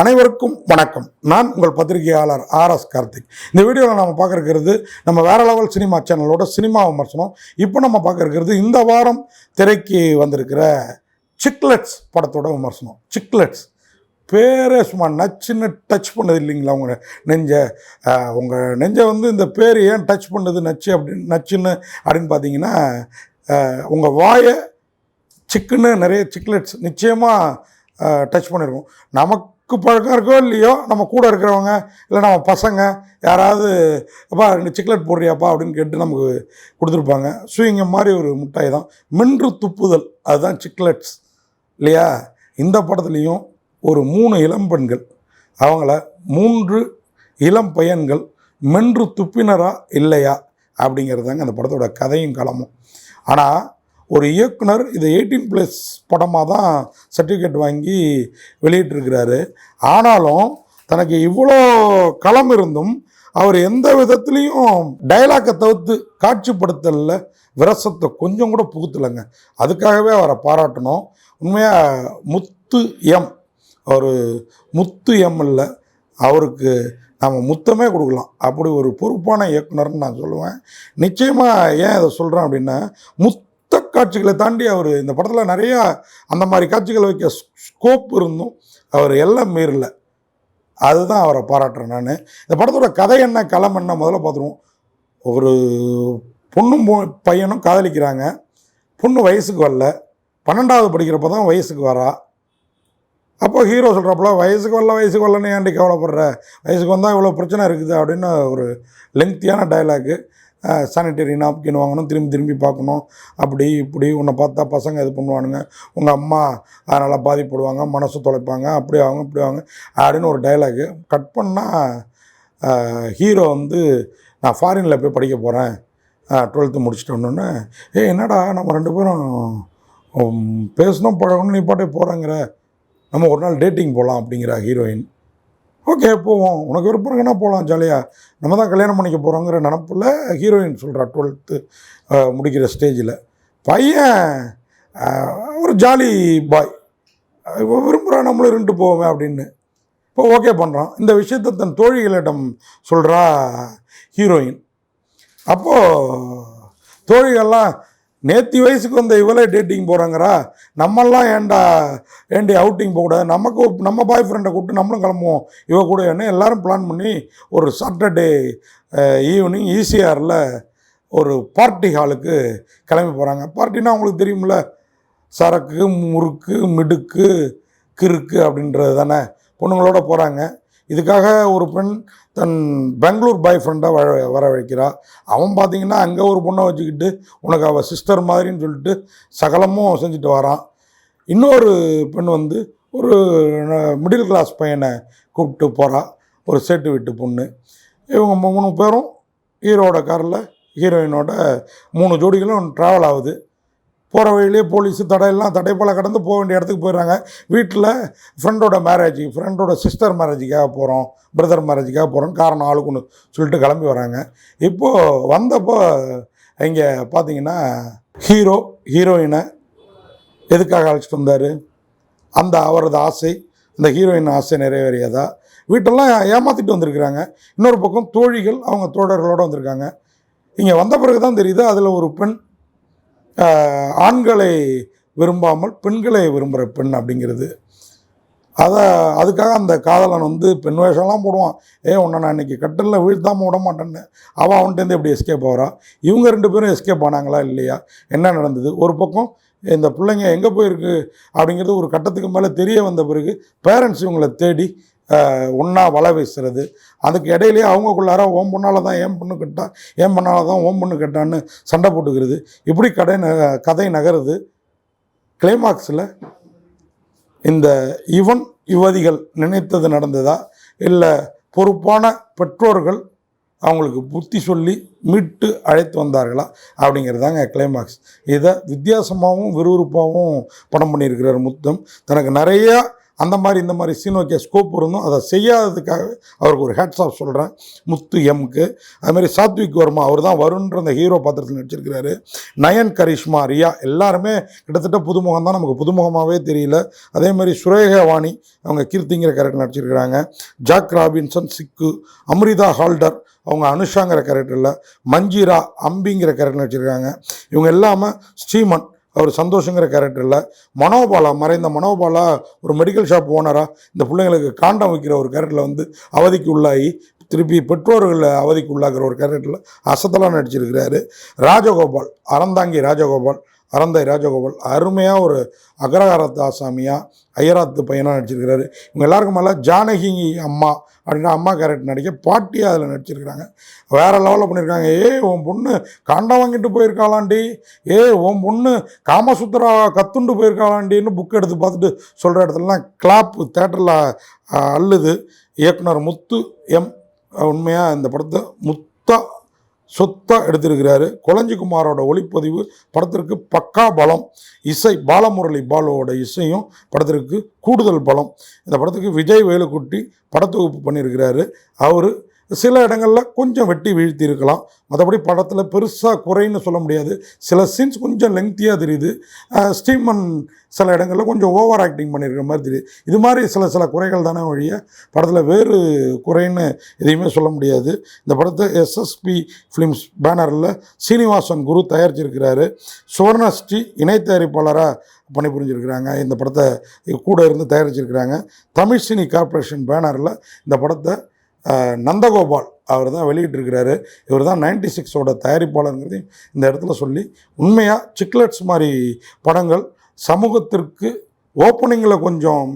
அனைவருக்கும் வணக்கம். நான் உங்கள் பத்திரிகையாளர் ஆர் எஸ் கார்த்திக். இந்த வீடியோவில் நம்ம பார்க்க நம்ம வேற லெவல் சினிமா சேனலோட சினிமா விமர்சனம். இப்போ நம்ம பார்க்க இந்த வாரம் திரைக்கு வந்திருக்கிற சிக்லெட்ஸ் படத்தோட விமர்சனம். சிக்லெட்ஸ். பேரே சும்மா நச்சுன்னு டச் பண்ணது இல்லைங்களா உங்கள் நெஞ்ச? உங்கள் நெஞ்சை வந்து இந்த பேர் ஏன் டச் பண்ணது நச்சு அப்படின்னு நச்சுன்னு அப்படின்னு பார்த்தீங்கன்னா உங்கள் வாயை சிக்குன்னு நிறைய சிக்லெட்ஸ் நிச்சயமாக டச் பண்ணியிருக்கோம் நமக்கு பழக்கம் இருக்கோ இல்லையோ நம்ம கூட இருக்கிறவங்க இல்லை நம்ம பசங்க யாராவது அப்பா ரெண்டு சிக்லெட் போடுறியாப்பா? அப்படின்னு கேட்டு நமக்கு கொடுத்துருப்பாங்க. சுயங்கம் மாதிரி ஒரு மிட்டாய் தான். மென்று துப்புதல். அதுதான் சிக்லெட்ஸ் இல்லையா? இந்த படத்துலேயும் ஒரு மூணு இளம் பெண்கள் அவங்கள மூன்று இளம் பையன்கள் மென்று துப்பினரா இல்லையா? அப்படிங்கிறது அந்த படத்தோட கதையும் களமும். ஆனால் ஒரு இயக்குனர் இது எயிட்டீன் ப்ளஸ் படமாக தான் சர்டிஃபிகேட் வாங்கி வெளியிட்டிருக்கிறாரு. ஆனாலும் தனக்கு இவ்வளோ களம் இருந்தும் அவர் எந்த விதத்துலேயும் டைலாக்கை தவிர்த்து காட்சிப்படுத்தலில் விரசத்தை கொஞ்சம் கூட புகுத்தலைங்க. அதுக்காகவே அவரை பாராட்டணும். உண்மையாக முத்து எம். அவர் முத்து எம் இல்லை. அவருக்கு நம்ம முத்தமே கொடுக்கலாம். அப்படி ஒரு பொறுப்பான இயக்குனர்னு நான் சொல்லுவேன். நிச்சயமாக ஏன் இதை சொல்கிறேன் அப்படின்னா முத் காட்சிகளை தாண்டி அவர் இந்த படத்தில் நிறையா அந்த மாதிரி காட்சிகளை வைக்க ஸ்கோப் இருந்தும் அவர் எல்லாம் மீறல. அதுதான் அவரை பாராட்டுறேன் நான். இந்த படத்தோட கதை என்ன களம் என்ன முதல்ல பார்த்துருவோம் ஒரு பொண்ணும் பொ- பையனும் காதலிக்கிறாங்க. பொண்ணு வயசுக்கு வரல. பன்னெண்டாவது படிக்கிறப்ப தான் வயசுக்கு வரா. அப்போ ஹீரோ சொல்கிறாப்புல வயசுக்கு வரல வயசுக்கு வரலன்னு ஏன்டி கவலைப்படுற? வயசுக்கு வந்தால் இவ்வளோ பிரச்சனை இருக்குது அப்படின்னு ஒரு லெங்க்த்தியான டயலாக்கு சானிட்டரி நாப்கின் வாங்கணும்? திரும்பி திரும்பி பார்க்கணும். அப்படி இப்படி உன்னை பார்த்தா பசங்க இது பண்ணுவானுங்க. உங்கள் அம்மா அதனால் பாதிப்படுவாங்க மனசு தொலைப்பாங்க அப்படி ஆகும் இப்படி ஆகும் அப்படின்னு ஒரு டைலாகு கட் பண்ணால் ஹீரோ வந்து நான் ஃபாரினில் போய் படிக்க போகிறேன் டுவெல்த்து முடிச்சிட்டோன்னே ஏ என்னடா நம்ம ரெண்டு பேரும் பேசணும் பழகணும் நீ பாட்டே போகிறேங்கிற நம்ம ஒரு நாள் டேட்டிங் போகலாம் அப்படிங்கிற ஹீரோயின் ஓகே போவோம். உனக்கு விருப்பம் இருக்குன்னா போகலாம் ஜாலியாக நம்ம தான் கல்யாணம் பண்ணிக்க போகிறோங்கிற நினப்பில் ஹீரோயின் சொல்கிறா டுவெல்த்து முடிக்கிற ஸ்டேஜில். பையன் ஒரு ஜாலி பாய். விரும்புகிறா நம்மளும் இருந்துட்டு போவோமே அப்படின்னு. இப்போ ஓகே பண்ணுறான் இந்த விஷயத்தை தன் தோழிகளிடம் சொல்கிறா ஹீரோயின். அப்போது தோழிகள்லாம் நேத்தி வயசுக்கு வந்த இவளே டேட்டிங் போகிறாங்கிறா நம்மெல்லாம் ஏன்டா ஏண்டி அவுட்டிங் போகக்கூடாது? நமக்கு நம்ம பாய் ஃப்ரெண்டை கூப்பிட்டு நம்மளும் கிளம்புவோம். இவ கூட என்ன எல்லாரும் பிளான் பண்ணி ஒரு சாட்டர்டே ஈவினிங் ஈசிஆரில் ஒரு பார்ட்டி ஹாலுக்கு கிளம்பி போகிறாங்க பார்ட்டினா அவங்களுக்கு தெரியும்ல சரக்கு முறுக்கு மிடுக்கு கிறுக்கு அப்படின்றது தானே. பொண்ணுங்களோட போகிறாங்க இதுக்காக ஒரு பெண் தன் பெங்களூர் பாய் ஃப்ரெண்டாக வர வரவழைக்கிறா அவன் பார்த்தீங்கன்னா அங்கே ஒரு பொண்ணை வச்சுக்கிட்டு உனக்கு அவள் சிஸ்டர் மாதிரின்னு சொல்லிட்டு சகலமும் செஞ்சுட்டு வரான். இன்னொரு பெண் வந்து ஒரு மிடில் கிளாஸ் பையனை கூப்பிட்டு போகிறா ஒரு சேட்டு வீட்டு பொண்ணு. இவங்க மூணு பேரும் ஹீரோட காரில் ஹீரோயினோட மூணு ஜோடிகளும் ட்ராவல் ஆகுது. போகிற வழியிலே போலீஸு தடையெல்லாம் தடைப்பல கடந்து போக வேண்டிய இடத்துக்கு போயிடுறாங்க. வீட்டில் ஃப்ரெண்டோட மேரேஜ் ஃப்ரெண்டோட சிஸ்டர் மேரேஜுக்காக போகிறோம் பிரதர் மேரேஜுக்காக போகிறோம் காரணம் ஆளுக்குன்னு சொல்லிட்டு கிளம்பி வராங்க. இப்போது வந்தப்போ இங்கே பார்த்தீங்கன்னா ஹீரோ ஹீரோயினை எதுக்காக அழைச்சிட்டு வந்தார்? அந்த அவரது ஆசை அந்த ஹீரோயின் ஆசை நிறைவேறியதா? வீட்டெல்லாம் ஏமாற்றிட்டு வந்திருக்கிறாங்க. இன்னொரு பக்கம் தோழிகள் அவங்க தோழர்களோடு வந்திருக்காங்க. இங்கே வந்த பிறகு தான் தெரியுது அதில் ஒரு பெண் ஆண்களை விரும்பாமல் பெண்களை விரும்புகிற பெண் அப்படிங்கிறது. அதை அதுக்காக அந்த காதலன் வந்து பெண் வேஷம்லாம் போடுவான். ஏ உன்னை நான் இன்றைக்கி கட்டலில் வீழ்த்தாமல் விட மாட்டேன்னு. அவள் அவன்கிட்டேருந்து எப்படி எஸ்கேப் ஆகிறா இவங்க ரெண்டு பேரும் எஸ்கேப் ஆனாங்களா இல்லையா? என்ன நடந்தது? ஒரு பக்கம் இந்த பிள்ளைங்க எங்கே போயிருக்கு? அப்படிங்கிறது ஒரு கட்டத்துக்கு மேலே தெரிய வந்த பிறகு பேரண்ட்ஸ் இவங்களை தேடி ஒன்றா வலை வீசுறது. அதுக்கு இடையிலேயே அவங்கக்குள்ளார ஓம் பொண்ணால் தான் ஏன் பொண்ணு கட்டா ஏன் பொண்ணால் தான் ஓம் பொண்ணு கெட்டான்னு சண்டை போட்டுக்கிறது. இப்படி கடை ந கதை நகருது. கிளைமாக்ஸில் இந்த இவன் யுவதிகள் நினைத்தது நடந்ததா? இல்லை பொறுப்பான பெற்றோர்கள் அவங்களுக்கு புத்தி சொல்லி மீட்டு அழைத்து வந்தார்களா? அப்படிங்கிறதாங்க கிளைமாக்ஸ் இதை வித்தியாசமாகவும் விறுவிறுப்பாகவும் படம் பண்ணியிருக்கிறார் முத்தம். தனக்கு நிறையா அந்த மாதிரி இந்த மாதிரி சீனோக்கிய ஸ்கோப் இருந்தும் அதை செய்யாததுக்காக அவருக்கு ஒரு ஹேட்ஸ் ஆஃப் சொல்கிறேன் முத்து எம்க்கு அதுமாதிரி சாத்விக் வர்மா அவர் தான் வருன்ற அந்த ஹீரோ பாத்திரத்தில் நடிச்சிருக்கிறாரு. நயன் கரிஷ்மா ரியா எல்லாருமே கிட்டத்தட்ட புதுமுகம் தான். நமக்கு புதுமுகமாகவே தெரியல. அதே மாதிரி சுரேகவாணி அவங்க கீர்த்திங்கிற கேரக்டர் நடிச்சிருக்கிறாங்க. ஜாக் ராபின்சன் சிக்கு அம்ரிதா ஹால்டர் அவங்க அனுஷாங்கிற கேரக்டரில் மஞ்சிரா அம்பிங்கிற கேரக்டர் நடிச்சிருக்காங்க. இவங்க எல்லாமே ஸ்ரீமன் அவர் சந்தோஷங்கிற கேரக்டரில் மனோபாலா மறைந்த மனோபாலா ஒரு மெடிக்கல் ஷாப் ஓனராக இந்த பிள்ளைங்களுக்கு காண்டம் வைக்கிற ஒரு கேரக்டரில் வந்து அவதிக்கு உள்ளாகி திருப்பி பெற்றோர்களை அவதிக்கு உள்ளாகிற ஒரு கேரக்டரில் அசத்தலாக நடிச்சிருக்கிறாரு. ராஜகோபால் அறந்தாங்கி ராஜகோபால் அறந்தை ராஜகோபால் அருமையாக ஒரு அகரகாரத்து ஆசாமியாக ஐயராத்து பையனாக நடிச்சிருக்கிறாரு. இவங்க எல்லாருக்கும் மேலே ஜானகி அம்மா அப்படின்னா அம்மா கேரக்டர் நடிக்க பாட்டியாக அதில் நடிச்சிருக்கிறாங்க. வேறு லெவலில் பண்ணியிருக்காங்க ஏ உன் பொண்ணு காண்டம் வாங்கிட்டு போயிருக்காளாண்டி. ஏ உன் பொண்ணு காமசுத்ரா கத்துண்டு போயிருக்காளாண்டின்னு புக் எடுத்து பார்த்துட்டு சொல்கிற இடத்துலலாம் கிளாப்பு தேட்டரில் அள்ளுது. இயக்குனர் முத்து எம் உண்மையாக இந்த படத்தை முத்தா சொத்தாக எடுத்திருக்கிறாரு. குமாரோட ஒளிப்பதிவு படத்திற்கு பக்கா பலம் இசை பாலமுரளி பாலுவோட இசையும் படத்திற்கு கூடுதல் பலம். இந்த படத்துக்கு விஜய் வேலுக்குட்டி படத்தொகுப்பு பண்ணியிருக்கிறாரு. அவர் சில இடங்களில் கொஞ்சம் வெட்டி வீழ்த்தி இருக்கலாம் மற்றபடி படத்தில் பெருசாக குறைன்னு சொல்ல முடியாது. சில சீன்ஸ் கொஞ்சம் லெங்க்த்தியாக தெரியுது. ஸ்டீமன் சில இடங்களில் கொஞ்சம் ஓவர் ஆக்டிங் பண்ணியிருக்கிற மாதிரி தெரியுது. இது மாதிரி சில சில குறைகள் தானே வழிய படத்தில் வேறு குறைன்னு எதையுமே சொல்ல முடியாது. இந்த படத்தை எஸ்எஸ்பி ஃபிலிம்ஸ் பேனரில் சீனிவாசன் குரு தயாரிச்சிருக்கிறாரு. சுவர்ணஸ்ரீ இணை தயாரிப்பாளராக பணிபுரிஞ்சிருக்கிறாங்க. இந்த படத்தை கூட இருந்து தயாரிச்சிருக்கிறாங்க. தமிழ் சினி கார்ப்பரேஷன் பேனரில் இந்த படத்தை நந்தகோபால் அவர் தான் வெளியிட்டிருக்கிறாரு. இவர் தான் நைன்டி சிக்ஸோட தயாரிப்பாளருங்கிறதையும் இந்த இடத்துல சொல்லி உண்மையாக சிக்லெட்ஸ் மாதிரி படங்கள் சமூகத்திற்கு ஓப்பனிங்கில் கொஞ்சம்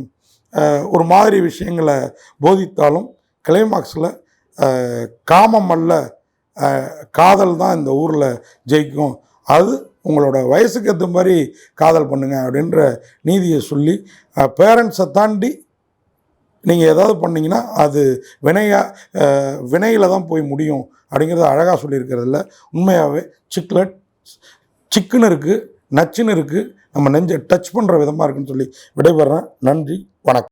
ஒரு மாதிரி விஷயங்களை போதித்தாலும் கிளைமாக்ஸில் காமம் அல்ல காதல் தான் இந்த ஊரில் ஜெயிக்கும். அது உங்களோட வயசுக்கு ஏற்ற மாதிரி காதல் பண்ணுங்க அப்படின்ற நீதியை சொல்லி பேரண்ட்ஸை தாண்டி நீங்கள் ஏதாவது பண்ணீங்கன்னா அது வினையா வினையில் தான் போய் முடியும் அப்படிங்கிறத அழகாக சொல்லியிருக்கிறதுல. உண்மையாகவே சிக்லெட் சிக்குன்னு இருக்குது நச்சுன்னு இருக்குது நம்ம நெஞ்சை டச் பண்ணுற விதமாக இருக்குன்னு சொல்லி விடைபெறேன் நன்றி வணக்கம்.